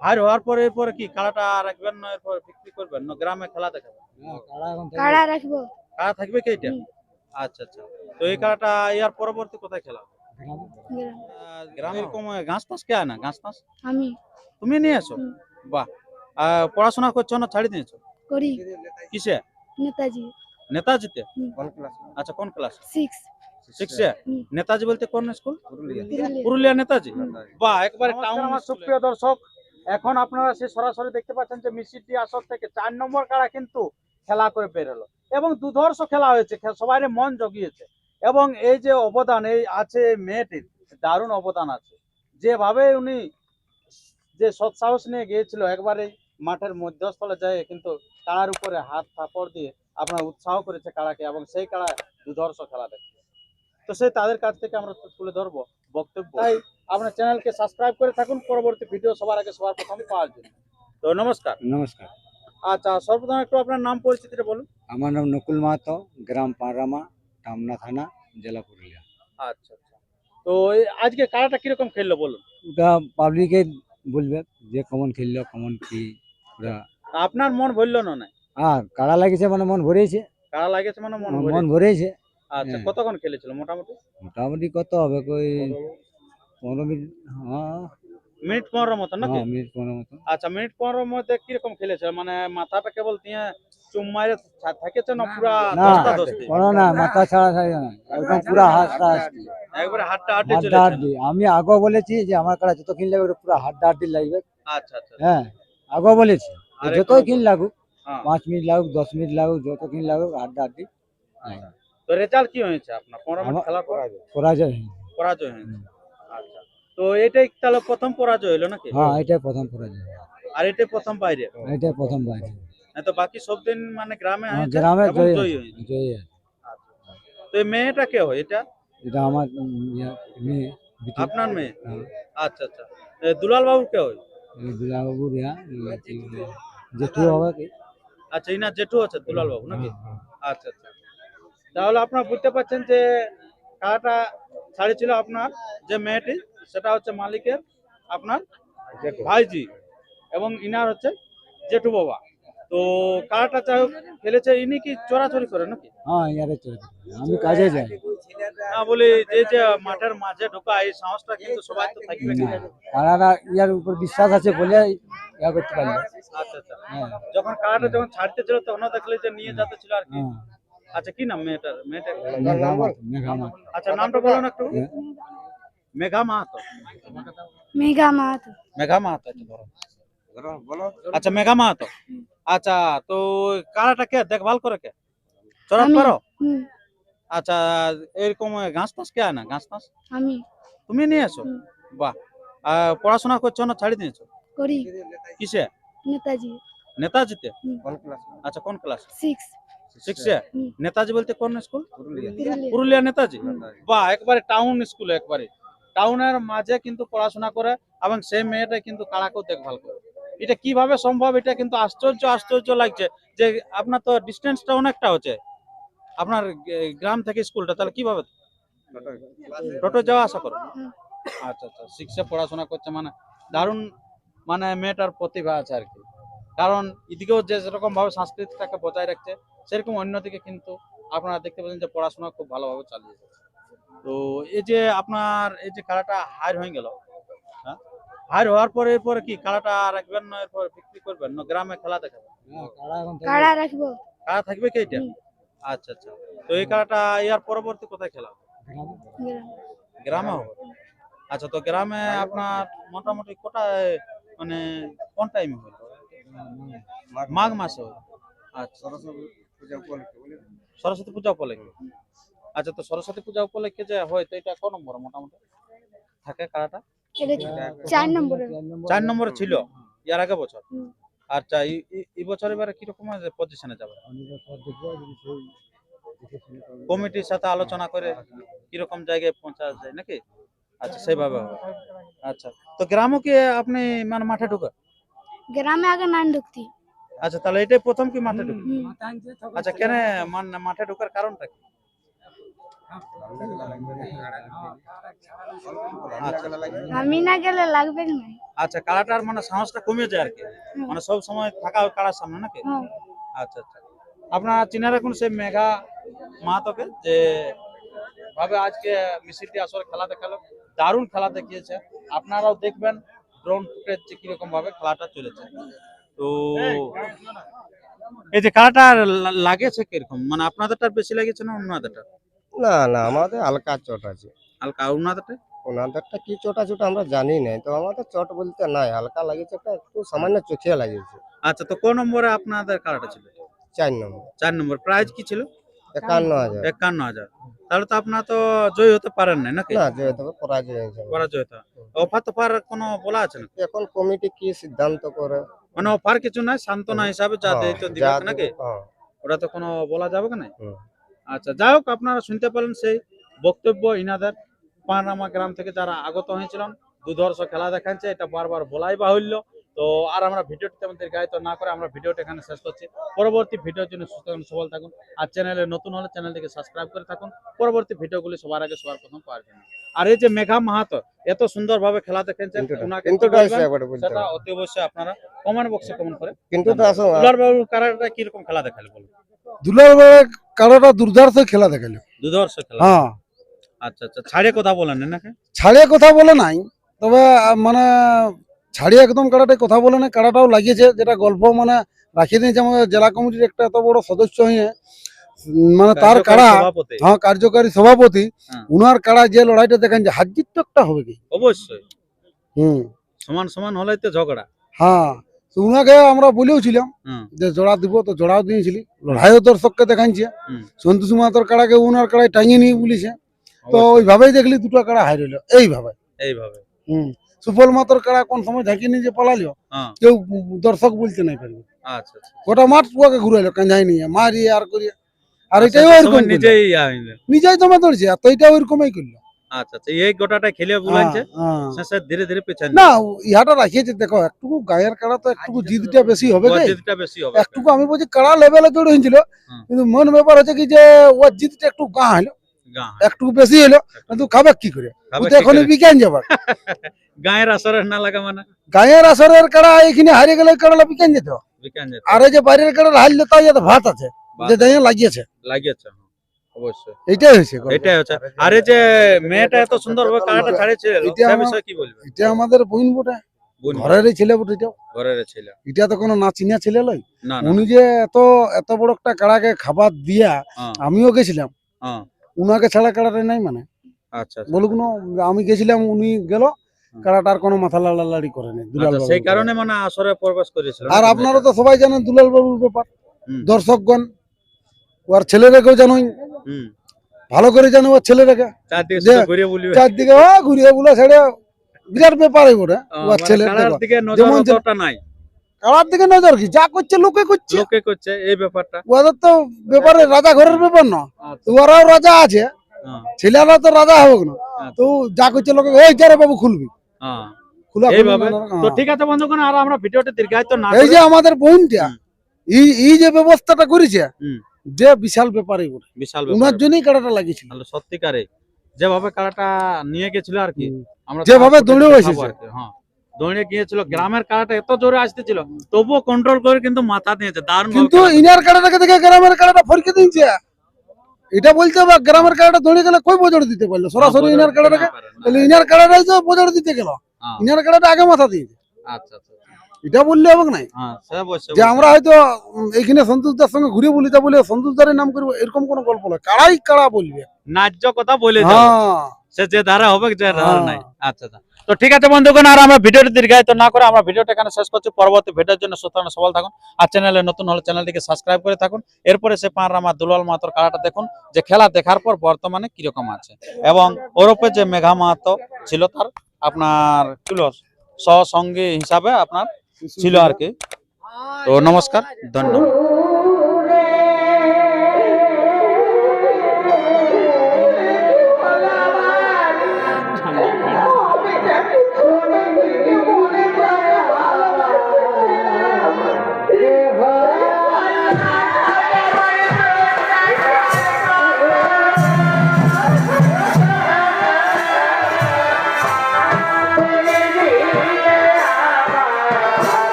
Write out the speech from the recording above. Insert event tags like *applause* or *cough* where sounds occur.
হার হওয়ার পরে এরপরে কি কাড়াটা রাখবেন না এরপর বিক্রি করবেন? না গ্রামে খেলা দেখাবেন? কাড়া রাখব। কাড়া থাকবে কি এটা? আচ্ছা আচ্ছা। তো এই কাড়াটা ইয়ার পরবর্তী কোথায় খেলা? গ্রাম। এরকম ঘাস টাস কে আয় না ঘাস টাস আমি। তুমি নিয়ে এসো বাহ। পড়াশোনা করছ না ছাড়ি দিয়েছ? করি। কিসে? নেতাজি। নেতাজিতে? হুম। আচ্ছা কোন ক্লাস? সিক্স। সিক্সে? নেতাজি বলতে কোন স্কুল? পুরুলিয়া। পুরুলিয়া নেতাজি। বাহ একবারে টাউন আমার সুপ্রিয় দর্শক। এখন আপনারা সে সরাসরি দেখতে পাচ্ছেন যে মিসিটি আসর থেকে চার নম্বর কাড়া কিন্তু খেলা করে বের হলো এবং দুধর্ষ খেলা হয়েছে সবাই মন জগিয়েছে। এবং এই যে অবদান, এই আছে মেয়েটির, দারুণ অবদান আছে। যেভাবে উনি যে সৎসাহস নিয়ে গিয়েছিল, একবারে মাঠের মধ্যস্থলে যায় কিন্তু কাড়ার উপরে হাত থাপড় দিয়ে আপনার উৎসাহ করেছে কাড়াকে, এবং সেই কাড়া দুধর্ষ খেলা দেখছে তো সেই তাদের কাছ থেকে আমরা তুলে ধরবো বক্তব্য। তাই আপনার চ্যানেলকে সাবস্ক্রাইব করে থাকুন। পরবর্তী ভিডিও সবার আগে সবার প্রথম পাওয়ার জন্য। তো নমস্কার। নমস্কার। আচ্ছা সর্বপ্রথম একটু আপনার নাম পরিচিতিটা বলুন। আমার নাম নকুল মাহাতো গ্রাম পাঁড়ামা টামনা থানা জেলা পুরুলিয়া। আচ্ছা আচ্ছা। তো আজকে কারাটা কীরকম খেললো বলুন? ওটা পাবলিকে বলবে যে কেমন খেললো কেমন কি আপনার মন ভরলো না না আর কাড়া লাগিয়েছে মানে মন ভরেছে। কারা লাগেছে মানে মন মন ভরেছে। আচ্ছা হ্যাঁ। কতক্ষণ খেলেছিল মোটামুটি? মোটামুটি কত হবে কই পনেরো মিনিট হ্যাঁ। মিনিট পনেরো মতো নাকি? হ্যাঁ, মিনিট পনেরো মতো আচ্ছা মিনিট পনেরোর মধ্যে কীরকম খেলেছে মানে মাথাটা কেবল দিয়ে চুম মারে থেকেছে না পুরা দশটা দশটি? কোনো না মাথা ছাড়া ছাড়া না একদম পুরা হাতটা একবারে হাতটা হাড্ডা চলেছে হাড্ডি আমি আগে বলেছি যে আমার কাড়া যত কিন লাগবে পুরা হাড্ডা হাড্ডি লাগবে। আচ্ছা আচ্ছা হ্যাঁ আগে বলেছি আর যতই কিন লাগুক হ্যাঁ। পাঁচ মিনিট লাগুক দশ মিনিট লাগুক যত কিন লাগুক হাড্ডা হাড্ডি। তো রেজাল্ট কি হয়েছে আপনার? পনেরো খেলার পর? পরাজয়। পরাজয় হয়েছে আচ্ছা। তো এটাই তাহলে প্রথম পরাজয় হলো নাকি? হ্যাঁ এটাই প্রথম পরাজয়। আর এটাই প্রথম বাইরে? এটাই প্রথম বাইরে। তো বাকি সব দিন মানে গ্রামে গ্রামে এবং জয়ী জয়ী জয়ী আছে। তো এই মেয়েটা কে হয়? এটা? এটা আমার মেয়ে আপনার মেয়ে? হ্যাঁ, আচ্ছা আচ্ছা। দুলাল বাবু কে হয়? ইয়া, কি বলে, জেঠু হবে কি? আচ্ছা ইনা জেঠু আছে দুলাল বাবু নাকি হ্যাঁ, আচ্ছা আচ্ছা। তাহলে আপনারা বুঝতে পারছেন যে কারাটা ছাড়িয়েছিল আপনার যে মেয়েটি সেটা হচ্ছে মালিকের আপনার ভাইজি এবং ইনার হচ্ছে জেঠু বাবা। তো কারাটা চাই খেলেছে ইনি কি চোরাচুরি করে নাকি? হ্যাঁ ইয়ারে আমি কাজে যাই। না বলি যে যে মাঠের মাঝে ঢোকা এই সাহসটা কিন্তু সবাই তো থাকবে। না কারারা ইয়ার উপর বিশ্বাস আছে বলে ইয়া করতে পারল। আচ্ছা আচ্ছা। হ্যাঁ। যখন কারাটা যখন ছাড়তে ছিল তখন দেখলে যে নিয়ে যেতে ছিল আর কি। হ্যাঁ। আচ্ছা কি নাম মেয়েটার? মেয়েটার আচ্ছা নামটা বলো না একটু। মেঘা মাহাতো। মেঘা মাহাতো। মেঘা মাহাতো আচ্ছা, আচ্ছা মেঘা মাহাতো। আচ্ছা তো কারাটা কে? দেখভাল করে কে? চড়াত পারো? আচ্ছা এরকম ঘাস টাস কে না ঘাস টাস আমি। তুমি নিয়ে আসো বাহ। পড়াশোনা করছ না ছাড়ি দিয়েছ? করি। কিসে? নেতাজি। নেতাজিতে? কোন ক্লাস আচ্ছা কোন ক্লাস সিক্স শিখছে নেতাজি বলতে কোন স্কুল পুরুলিয়া। নেতাজি? বা একবারে টাউন স্কুল একবারে। টাউনের মাঝে কিন্তু পড়াশোনা করে এবং সেই মেয়েটা কিন্তু কারাকেও দেখভাল করে। এটা কীভাবে সম্ভব? এটা কিন্তু আশ্চর্য আশ্চর্য লাগছে যে আপনার তো ডিস্টেন্সটা অনেকটা হচ্ছে। আপনার গ্রাম থেকে স্কুলটা তাহলে কীভাবে? টোটো যাওয়া আসা করো। আচ্ছা আচ্ছা শিক্ষা পড়াশোনা করছে মানে দারুণ মানে মেয়েটার প্রতিভা আছে আর কি। কারণ এদিকেও যে যেরকম ভাবে সংস্কৃতিটাকে বজায় রাখছে সেরকম অন্যদিকে কিন্তু আপনারা দেখতে পাচ্ছেন যে পড়াশোনা খুব ভালোভাবে চালিয়ে যাচ্ছে। তো এই যে আপনার এই যে খেলাটা হায়ার হয়ে গেল হ্যাঁ? হার হওয়ার পরে এরপরে কি খেলাটা রাখবেন না এরপর বিক্রি করবেন? না গ্রামে খেলা দেখাবেন? হ্যাঁ, কাড়া থাকবে? কি এটা? আচ্ছা আচ্ছা। তো এই খেলাটা ইয়ার পরবর্তী কোথায় খেলা গ্রামে। হবে? আচ্ছা তো গ্রামে আপনার মোটামুটি কোটায় মানে কোন টাইমে হবে মাঘ মাসে আচ্ছা। সরস্বতী পূজা উপলক্ষে। আচ্ছা তো সরস্বতী পূজা উপলক্ষে যে হয় তো এটা ক নম্বর মোটামুটি? থাকে কারাটা? চার নম্বরে। চার নম্বরে ছিল? ইয়ার আগে বছর। আচ্ছা এই- বছর এবারে কীরকম পজিশনে যাবে। কমিটির সাথে আলোচনা করে কীরকম জায়গায় পৌঁছা যায় নাকি? আচ্ছা সেইভাবে আচ্ছা তো গ্রামও কি আপনি মানে মাঠে ঢুকে? গ্রামে আগে নান ঢুকতি। আচ্ছা তাহলে এটাই প্রথম কি মাঠে ঢুকে আচ্ছা কেন মানে মাঠে ঢোকার কারণটা কি? আচ্ছা। আমি না গেলে লাগবে নাই আচ্ছা কাড়াটার মানে সাহসটা কমে যায় আর কি। মানে সব সময় থাকা কাড়ার সামনে নাকি? আচ্ছা আচ্ছা। আপনারা চিনে রাখুন সেই মেঘা মাহাতোকে যে ভাবে আজকে মিছিলটি আসলে খেলা দেখাল দারুণ খেলা দেখিয়েছে। আপনারাও দেখবেন ড্রোন ফুটেজ যে কীরকম ভাবে খেলাটা চলেছে। তো এই যে খেলাটা লা- লাগেছে কীরকম? মানে আপনাদেরটা বেশি লেগেছে না অন্যদেরটা না না আমাদের হালকা চট আছে। হালকা অন্যদেরটা ওনাদেরটা কি চোটা চোটা আমরা জানি না তো আমাদের চট বলতে নাই। হালকা লাগিয়েছে একটা একটু সামান্য চোখে লাগিয়েছে আচ্ছা তো কোন নম্বরে আপনাদের খেলাটা ছিল? চার নম্বর। চার নম্বর। প্রাইজ কি ছিল? একান্ন হাজার। একান্ন হাজার। তাহলে তো আপনারা তো জয়ী হতে পারেন না নাকি? না জয় তবে পরাজয় হয়েছে পরাজয় হতে অফার তোফার কোনো বলা আছে না এখন কমিটি কি সিদ্ধান্ত করে? মানে অফার কিছু নাই সান্ত্বনা হিসাবে যা হ্যাঁ, দেয় তো দিবে নাকি? হ্যাঁ, ওটা তো কোনো বলা যাবে না আচ্ছা যাই হোক আপনারা শুনতে পেলেন সেই বক্তব্য ইনাদের। পানামা গ্রাম থেকে যারা আগত হয়েছিলেন দুধর্ষ খেলা দেখাচ্ছে এটা বারবার বলাই বাহুল্য। তো আর আমরা ভিডিওটি তেমন দীর্ঘায়িত না করে আমরা ভিডিওটা এখানে শেষ করছি। পরবর্তী ভিডিওর জন্য সুস্থ থাকুন সবল থাকুন। আর চ্যানেলে নতুন হলে চ্যানেলটিকে সাবস্ক্রাইব করে থাকুন। পরবর্তী ভিডিওগুলি সবার আগে সবার প্রথম পাওয়ার জন্য। আর এই যে মেঘা মাহাতো এত খেলা দেখেছেন বলবেন? এসে একবারে বলতে সেটা অতি অবশ্যই আপনারা কমেন্ট বক্সে কমেন্ট করে কিন্তু তো আসো দুলার বাবুর কারাটা কীরকম খেলা দেখালে বলুন? দুলার কারোটা দুর্দার্থ খেলা দেখাল। খেলা? হ্যাঁ। আচ্ছা আচ্ছা ছাড়ে কথা বলেন নাকি? ছাড়িয়ে কথা বলে নাই তবে মানে ছাড়িয়ে একদম কাড়াটাই কথা বলে না কাড়াটাও লাগিয়েছে যেটা গল্প মানে রাখিয়ে দিয়েছে আমাদের জেলা কমিটির একটা এত বড় সদস্য হয়ে। মানে তার কাড়া হ্যাঁ কার্যকারী সভাপতি। হ্যাঁ। উনার কাড়া যে লড়াইটা দেখেন যে হাজির তো একটা হবে কি? অবশ্যই। হুম। সমান সমান হলে তো ঝগড়া। হ্যাঁ তো উনাকে আমরা বলেওছিলাম। যে জোড়া দিব তো জোড়াও দিয়েছিলি। লড়াইও দর্শককে দেখাইছে। সন্তু সন্তোষ মাহাতর কাড়াকে উনার কাড়াই টাঙিয়ে নিয়ে বলিছে। তো ওইভাবেই দেখলি দুটো কাড়া হাই রইল এইভাবে। এইভাবে। হুম। সুফল মাতর কাড়া কোন সময় ঢাকি নিয়ে যে পালালিও হ্যাঁ। কেউ দর্শক বলতে নাই পারবে। আচ্ছা আচ্ছা। গোটা মাঠ পুয়াকে ঘুরাইলো কাঞ্জাই নিয়ে মারিয়ে আর করিয়ে। আর আচ্ছা, এটাই ওইরকম নিজেই জমা ধরছে আর তো এটা ওইরকমই করল। আচ্ছা আচ্ছা এই গোটাটা খেলে বুলাইছে হ্যাঁ, হ্যাঁ। শেষে ধীরে ধীরে পেছান না ইহাটা রাখিয়েছে দেখো একটু গায়ের কাড়া তো একটু জিদটা বেশি হবে বেশি একটু আমি বলছি কাড়া লেভেলে জড় হয়েছিল কিন্তু মন ব্যাপার হচ্ছে কি যে ওর জিতটা একটু গা হলো একটু বেশি হলো কিন্তু খাবে কি করে? এখনই বিজ্ঞান যাবার। *laughs* গায়ের আসরে না লাগা মানে? গায়ের আসরের কাড়া এখানে হারিয়ে গেলে কাড়াটা বিজ্ঞান যেত আর এই যে বাইরের কাড়া হারলে তাই এত ভাত আছে যে লাগিয়েছে। লাগিয়েছে হ্যাঁ, অবশ্যই। এইটাই হয়েছে এটাই হচ্ছে আর যে মেয়েটা এত কারাটা ছাড়েছে এটা বিষয়ে কি বলবে? এটা আমাদের বটে। ছেলে বটে এটা ঘরের ছেলে। এটা তো কোনো না চিনা ছেলে উনি যে এত এত বড় একটা কাড়াকে খাবার দিয়া হ্যাঁ, আমিও গেছিলাম। হ্যাঁ। উনাকে ছাড়া কাড়াটা নাই মানে। আচ্ছা আচ্ছা। বলুক না আমি গেছিলাম উনি গেল কাড়াটার কোনো মাথা লাড়ালাড়ি করে দুলাল আচ্ছা, সেই কারণে মানে আসরে প্রবেশ করেছিল আর আপনারা তো সবাই জানেন দুলাল বাবুর ব্যাপার। দর্শকগণ ওর ছেলেরাকেও জানোই। হুম। ভালো করে জানো ওর ছেলেরাকে। চারদিকে ঘুরিয়ে বুলা ছেড়ে বিরাট ব্যাপার ওটা আহ, ওর মানে ছেলে যেমন নাই। কাড়ার দিকে নজর কি? যা করছে লোকে করছে। লোকে করছে এই ব্যাপারটা। ওদের তো ব্যাপারে রাজা ঘরের ব্যাপার না। আচ্ছা, তো ওরাও রাজা আছে। হ্যাঁ, ছেলেরা তো রাজা হবে না। আচ্ছা, তো যা করছে লোকে এই যারে বাবু খুলবি। হ্যাঁ। তো। ঠিক আছে বন্ধুগণ আর আমরা ভিডিওটা দীর্ঘায়িত না এই করে- যে আমাদের বোনটা। এই এই যে ব্যবস্থাটা করেছে। যে বিশাল ব্যাপারই বটে। বিশাল ওনার জন্যই কাড়াটা লাগিয়েছিল। সত্যিকারে যেভাবে কারাটা নিয়ে গেছিল আর কি আমরা যেভাবে তার দৌড়েও দেখাবো এসেছে। হ্যাঁ। দৌড়ে গিয়েছিল গ্রামের কারাটা এত জোরে আসতেছিল তবুও কন্ট্রোল করে কিন্তু মাথা দিয়েছে দারুণ কিন্তু ইনার কাড়াটাকে দেখে গ্রামের কাড়াটা ফরকে দিয়েছে। এটা বলতে হবে গ্রামের কাড়াটা দৌড়ে গেলে কই বজড় দিতে পারল? সরাসরি ইনার কাড়াটাকে তাহলে ইনার কাড়াটাই তো বজড় দিতে গেল। হ্যাঁ। ইনার কাড়াটা আগে মাথা দিয়েছে আচ্ছা আচ্ছা এটা বললে হবে নাই? হ্যাঁ যে আমরা হয়তো এইখানে সন্তোষদার সঙ্গে ঘুরে বলি তা বলে সন্তোষদারের নাম করব এরকম কোনো গল্প নয়। কাড়াই কাড়া বলবে। ন্যায্য কথা বলে হ্যাঁ। সে যে ধারা হবে যে ধারা হ্যাঁ। নাই। আচ্ছা আচ্ছা। তো ঠিক আছে বন্ধুগণ, আর আমরা ভিডিওটি দীর্ঘায়িত না করে আমরা ভিডিওটা এখানে শেষ করছি। পরবর্তী ভিডিওর জন্য সুতরাং সবাল থাকুন। আর চ্যানেলে নতুন হলে চ্যানেলটিকে সাবস্ক্রাইব করে থাকুন। এরপরে সে পাঁড়রামা দুলাল মাহাতোর খেলাটা দেখুন, যে খেলা দেখার পর বর্তমানে কীরকম আছে। এবং ওরপে যে মেঘা মাহাতো ছিল তার আপনার সহসঙ্গী হিসাবে আপনার ছিল আর কি। তো নমস্কার, ধন্যবাদ।